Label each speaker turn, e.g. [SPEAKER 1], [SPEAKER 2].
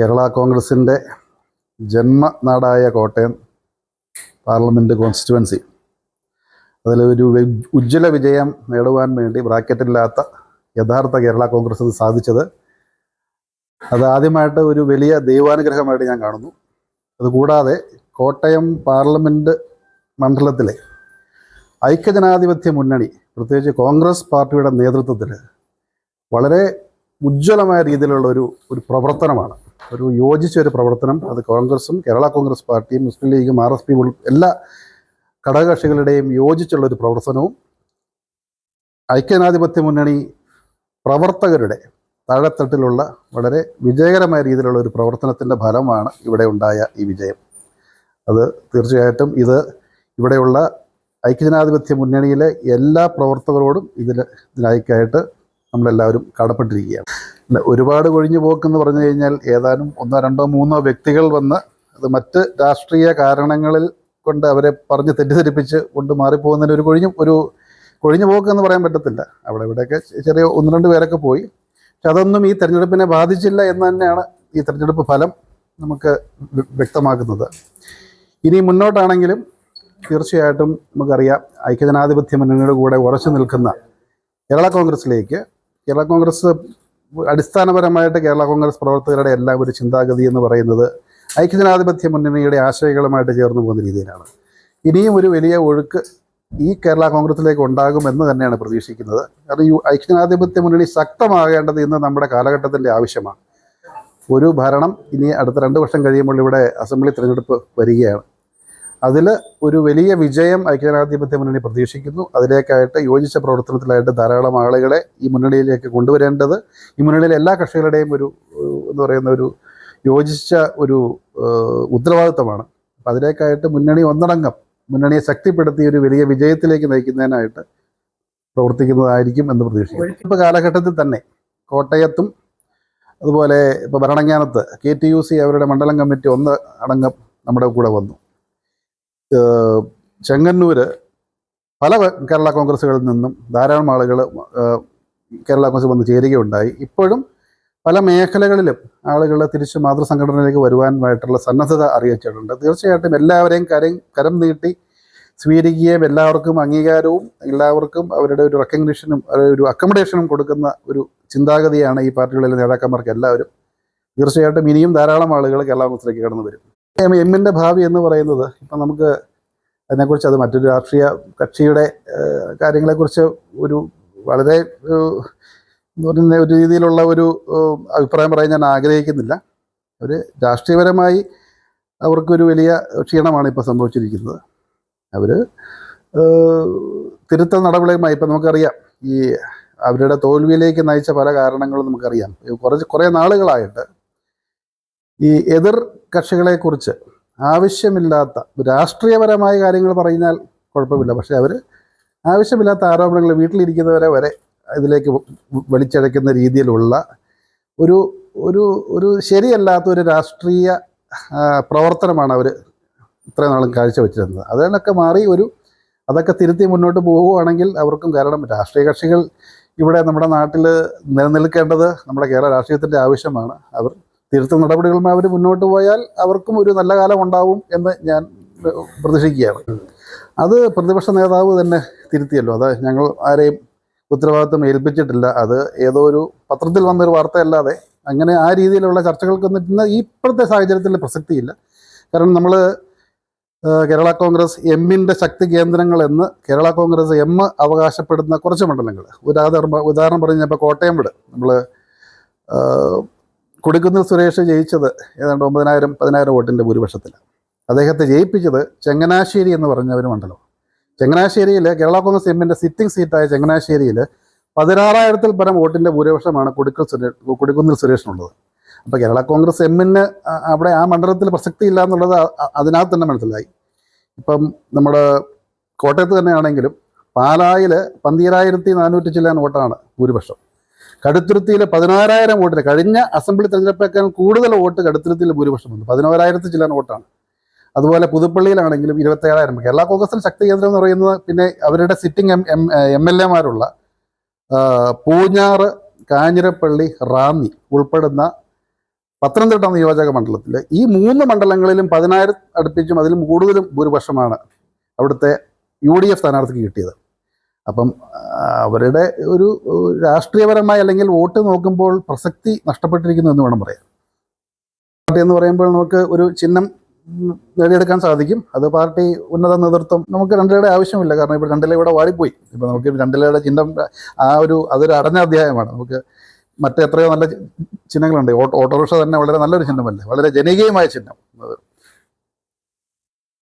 [SPEAKER 1] കേരള കോൺഗ്രസിന്റെ ജന്മനാടായ Kottayam parliament constituency അതിലൊരു ഉജ്ജ്വല വിജയം നേടുവാൻ വേണ്ടി ബ്രാക്കറ്റില്ലാത്ത യഥാർത്ഥ കേരള കോൺഗ്രസ് സാധിച്ചത് അത് ആദ്യമായിട്ട് ഒരു വലിയ ദൈവാനുഗ്രഹമായിട്ട് ഞാൻ കാണുന്നു. അതുകൂടാതെ കോട്ടയം പാർലമെന്റ് മണ്ഡലത്തിലെ ഐക്യജനാധിപത്യ മുന്നണി പ്രത്യേകിച്ച് കോൺഗ്രസ് പാർട്ടിയുടെ നേതൃത്വത്തിൽ വളരെ ഉജ്ജ്വലമായ രീതിയിലുള്ള ഒരു ഒരു പ്രവർത്തനമാണ്. ഒരു യോജിച്ച ഒരു പ്രവർത്തനം. അത് കോൺഗ്രസും കേരള കോൺഗ്രസ് പാർട്ടിയും മുസ്ലിം ലീഗും ആർ എസ് പിയും എല്ലാ ഘടകകക്ഷികളുടെയും യോജിച്ചുള്ള ഒരു പ്രവർത്തനവും ഐക്യനാധിപത്യ മുന്നണി പ്രവർത്തകരുടെ താഴെത്തട്ടിലുള്ള വളരെ വിജയകരമായ രീതിയിലുള്ള ഒരു പ്രവർത്തനത്തിന്റെ ഫലമാണ് ഇവിടെ ഉണ്ടായ ഈ വിജയം. അത് തീർച്ചയായിട്ടും ഇത് ഇവിടെയുള്ള ഐക്യജനാധിപത്യ മുന്നണിയിലെ എല്ലാ പ്രവർത്തകരോടും ഇതിൽ ഇതിനായിക്കായിട്ട് നമ്മളെല്ലാവരും കടപ്പെട്ടിരിക്കുകയാണ് ഒരുപാട് കൊഴിഞ്ഞു പോക്കെന്ന് പറഞ്ഞു കഴിഞ്ഞാൽ ഏതാനും ഒന്നോ രണ്ടോ മൂന്നോ വ്യക്തികൾ വന്ന് അത് മറ്റ് രാഷ്ട്രീയ കാരണങ്ങളിൽ കൊണ്ട് അവരെ പറഞ്ഞ് തെറ്റിദ്ധരിപ്പിച്ച് കൊണ്ട് മാറിപ്പോകുന്നതിന് ഒരു കൊഴിഞ്ഞു ഒരു കൊഴിഞ്ഞു പോക്കെന്ന് പറയാൻ പറ്റത്തില്ല. അവിടെ ഇവിടെയൊക്കെ ചെറിയ ഒന്ന് രണ്ട് പേരൊക്കെ പോയി. പക്ഷെ അതൊന്നും ഈ തെരഞ്ഞെടുപ്പിനെ ബാധിച്ചില്ല എന്ന് തന്നെയാണ് ഈ തെരഞ്ഞെടുപ്പ് ഫലം നമുക്ക് വ്യക്തമാക്കുന്നത്. ഇനി മുന്നോട്ടാണെങ്കിലും തീർച്ചയായിട്ടും നമുക്കറിയാം ഐക്യജനാധിപത്യ മുന്നണിയുടെ കൂടെ ഉറച്ചു നിൽക്കുന്ന കേരള കോൺഗ്രസിലേക്ക് കേരള കോൺഗ്രസ് അടിസ്ഥാനപരമായിട്ട് കേരള കോൺഗ്രസ് പ്രവർത്തകരുടെ എല്ലാം ഒരു ചിന്താഗതി എന്ന് പറയുന്നത് ഐക്യജനാധിപത്യ മുന്നണിയുടെ ആശയങ്ങളുമായിട്ട് ചേർന്ന് പോകുന്ന രീതിയിലാണ്. ഇനിയും ഒരു വലിയ ഒഴുക്ക് ഈ കേരള കോൺഗ്രസിലേക്ക് ഉണ്ടാകുമെന്ന് തന്നെയാണ് പ്രതീക്ഷിക്കുന്നത്. കാരണം ഈ ഐക്യജനാധിപത്യ മുന്നണി ശക്തമാകേണ്ടത് ഇന്ന് നമ്മുടെ കാലഘട്ടത്തിന്റെ ആവശ്യമാണ്. ഒരു ഭരണം ഇനി അടുത്ത രണ്ട് വർഷം കഴിയുമ്പോൾ ഇവിടെ അസംബ്ലി തിരഞ്ഞെടുപ്പ് വരികയാണ്. അതിൽ ഒരു വലിയ വിജയം ഐക്യജനാധിപത്യ മുന്നണി പ്രതീക്ഷിക്കുന്നു. അതിലേക്കായിട്ട് യോജിച്ച പ്രവർത്തനത്തിലായിട്ട് ധാരാളം ആളുകളെ ഈ മുന്നണിയിലേക്ക് കൊണ്ടുവരേണ്ടത് ഈ മുന്നണിയിലെ എല്ലാ കക്ഷികളുടെയും ഒരു എന്ന് പറയുന്ന ഒരു യോജിച്ച ഒരു ഉത്തരവാദിത്തമാണ്. അപ്പം അതിലേക്കായിട്ട് മുന്നണി ഒന്നടങ്കം മുന്നണിയെ ശക്തിപ്പെടുത്തി ഒരു വലിയ വിജയത്തിലേക്ക് നയിക്കുന്നതിനായിട്ട് പ്രവർത്തിക്കുന്നതായിരിക്കും എന്ന് പ്രതീക്ഷിക്കുന്നു. ഇപ്പോൾ കാലഘട്ടത്തിൽ തന്നെ കോട്ടയത്തും അതുപോലെ ഇപ്പോൾ ഭരണങ്ങാനത്ത് കെ ടി യു സി അവരുടെ മണ്ഡലം കമ്മിറ്റി ഒന്ന് അടങ്കം നമ്മുടെ കൂടെ വന്നു. ഏഹ് ചെങ്ങന്നൂര് പല കേരള കോൺഗ്രസ്സുകളിൽ നിന്നും ധാരാളം ആളുകൾ കേരള കോൺഗ്രസ് വന്ന് ചേരുകയുണ്ടായി. ഇപ്പോഴും പല മേഖലകളിലും ആളുകൾ തിരിച്ച് മാതൃസംഘടനയിലേക്ക് വരുവാനായിട്ടുള്ള സന്നദ്ധത അറിയിച്ചിട്ടുണ്ട്. തീർച്ചയായിട്ടും എല്ലാവരെയും കരം കരം നീട്ടി സ്വീകരിക്കുകയും എല്ലാവർക്കും അംഗീകാരവും എല്ലാവർക്കും അവരുടെ ഒരു റെക്കഗ്നിഷനും ഒരു അക്കോമഡേഷനും കൊടുക്കുന്ന ഒരു ചിന്താഗതിയാണ് ഈ പാർട്ടികളിലെ നേതാക്കന്മാർക്ക് എല്ലാവരും. തീർച്ചയായിട്ടും ഇനിയും ധാരാളം ആളുകൾ കേരള കോൺഗ്രസിലേക്ക് കടന്നു വരും. എമ്മിന്റെ ഭാവി എന്ന് പറയുന്നത് ഇപ്പം നമുക്ക് അതിനെക്കുറിച്ച് അത് മറ്റൊരു രാഷ്ട്രീയ കക്ഷിയുടെ കാര്യങ്ങളെക്കുറിച്ച് ഒരു വളരെ എന്ന് പറയുന്ന ഒരു രീതിയിലുള്ള ഒരു അഭിപ്രായം പറയാൻ ഞാൻ ആഗ്രഹിക്കുന്നില്ല. ഒരു രാഷ്ട്രീയപരമായി അവർക്കൊരു വലിയ ക്ഷീണമാണ് ഇപ്പോൾ സംഭവിച്ചിരിക്കുന്നത്. അവർ തിരുത്തൽ നടപടികളുമായി ഇപ്പം നമുക്കറിയാം. ഈ അവരുടെ തോൽവിയിലേക്ക് നയിച്ച പല കാരണങ്ങളും നമുക്കറിയാം. കുറച്ച് കുറേ നാളുകളായിട്ട് ഈ എതിർ കക്ഷികളെക്കുറിച്ച് ആവശ്യമില്ലാത്ത രാഷ്ട്രീയപരമായ കാര്യങ്ങൾ പറഞ്ഞാൽ കുഴപ്പമില്ല. പക്ഷേ അവർ ആവശ്യമില്ലാത്ത ആരോപണങ്ങൾ വീട്ടിലിരിക്കുന്നവരെ വരെ ഇതിലേക്ക് വിളിച്ചടയ്ക്കുന്ന രീതിയിലുള്ള ഒരു ഒരു ഒരു ശരിയല്ലാത്ത ഒരു രാഷ്ട്രീയ പ്രവർത്തനമാണ് അവർ ഇത്രയും നാളും കാഴ്ചവെച്ചിരുന്നത്. അതിനൊക്കെ മാറി ഒരു അതൊക്കെ തിരുത്തി മുന്നോട്ട് പോവുകയാണെങ്കിൽ അവർക്കും കാരണം രാഷ്ട്രീയ കക്ഷികൾ ഇവിടെ നമ്മുടെ നാട്ടിൽ നിലനിൽക്കേണ്ടത് നമ്മുടെ കേരള രാഷ്ട്രീയത്തിന്റെ ആവശ്യമാണ്. അവർ തിരുത്തൽ നടപടികളുമായി അവർ മുന്നോട്ട് പോയാൽ അവർക്കും ഒരു നല്ല കാലം ഉണ്ടാവും എന്ന് ഞാൻ പ്രതീക്ഷിക്കുകയാണ്. അത് പ്രതിപക്ഷ നേതാവ് തന്നെ തിരുത്തിയല്ലോ. അത് ഞങ്ങൾ ആരെയും ഉത്തരവാദിത്വം ഏൽപ്പിച്ചിട്ടില്ല. അത് ഏതോ ഒരു പത്രത്തിൽ വന്നൊരു വാർത്തയല്ലാതെ അങ്ങനെ ആ രീതിയിലുള്ള ചർച്ചകൾക്കൊന്നും ഇന്ന് ഇപ്പോഴത്തെ സാഹചര്യത്തിൽ പ്രസക്തിയില്ല. കാരണം നമ്മൾ കേരള കോൺഗ്രസ് എമ്മിന്റെ ശക്തി കേന്ദ്രങ്ങൾ എന്ന് കേരള കോൺഗ്രസ് എം അവകാശപ്പെടുന്ന കുറച്ച് മണ്ഡലങ്ങൾ. ഉദാഹരണം ഉദാഹരണം പറഞ്ഞപ്പോൾ കോട്ടയം വിട്. നമ്മൾ കൊടിക്കുന്നിൽ സുരേഷ് ജയിച്ചത് ഏതാണ്ട് ഒമ്പതിനായിരം പതിനായിരം വോട്ടിന്റെ ഭൂരിപക്ഷത്തിൽ അദ്ദേഹത്തെ ജയിപ്പിച്ചത് ചങ്ങനാശ്ശേരി എന്ന് പറഞ്ഞ ഒരു മണ്ഡലം ചങ്ങനാശ്ശേരിയിൽ കേരള കോൺഗ്രസ് എമ്മിന്റെ സിറ്റിംഗ് സീറ്റായ ചങ്ങനാശ്ശേരിയിൽ പതിനാറായിരത്തിൽ പരം വോട്ടിന്റെ ഭൂരിപക്ഷമാണ് കൊടിക്കൽ സുരേഷ് കൊടിക്കുന്നിൽ സുരേഷിനുള്ളത്. അപ്പോൾ കേരള കോൺഗ്രസ് എമ്മിന് അവിടെ ആ മണ്ഡലത്തിൽ പ്രസക്തി ഇല്ല എന്നുള്ളത് അതിനകത്ത് തന്നെ മനസ്സിലായി. ഇപ്പം നമ്മുടെ കോട്ടയത്ത് തന്നെയാണെങ്കിലും പാലായിൽ പന്തിരായിരത്തി നാനൂറ്റി ചില്ലാൻ വോട്ടാണ് ഭൂരിപക്ഷം. കടുത്തുരുത്തിയിൽ പതിനാറായിരം വോട്ടിന് കഴിഞ്ഞ അസംബ്ലി തെരഞ്ഞെടുപ്പേക്കാൾ കൂടുതൽ വോട്ട് കടുത്തുരുത്തിയിൽ ഭൂരിപക്ഷം വന്നു പതിനോരായിരത്തി ചില്ലാൻ വോട്ടാണ്. അതുപോലെ പുതുപ്പള്ളിയിലാണെങ്കിലും ഇരുപത്തേഴായിരം കേരള കോൺഗ്രസിന് ശക്തി കേന്ദ്രം എന്ന് പറയുന്നത് പിന്നെ അവരുടെ sitting M M M L എമാരുള്ള Poonjar Kanjirappally Ranni ഉൾപ്പെടുന്ന പത്തനംതിട്ട നിയോജക മണ്ഡലത്തിൽ ഈ മൂന്ന് മണ്ഡലങ്ങളിലും പതിനായിരം അടുപ്പിച്ചും അതിലും കൂടുതലും ഭൂരിപക്ഷമാണ് അവിടുത്തെ യു ഡി എഫ് സ്ഥാനാർത്ഥിക്ക് കിട്ടിയത്. അപ്പം അവരുടെ ഒരു രാഷ്ട്രീയപരമായ അല്ലെങ്കിൽ വോട്ട് നോക്കുമ്പോൾ പ്രസക്തി നഷ്ടപ്പെട്ടിരിക്കുന്നു എന്ന് വേണം പറയാം പാർട്ടി എന്ന് പറയുമ്പോൾ നമുക്ക് ഒരു ചിഹ്നം നേടിയെടുക്കാൻ സാധിക്കും അത് പാർട്ടി ഉന്നത നേതൃത്വം നമുക്ക് രണ്ടിലയുടെ ആവശ്യമില്ല കാരണം ഇപ്പോൾ രണ്ടില ഇവിടെ വാടിപ്പോയി ഇപ്പോൾ നമുക്ക് രണ്ടിലയുടെ ചിഹ്നം ആ ഒരു അതൊരു അടഞ്ഞ അധ്യായമാണ് നമുക്ക് മറ്റെത്രയോ നല്ല ചിഹ്നങ്ങളുണ്ട് ഓട്ടോ ഓട്ടോറിക്ഷ തന്നെ വളരെ നല്ലൊരു ചിഹ്നമല്ലേ വളരെ ജനകീയമായ ചിഹ്നം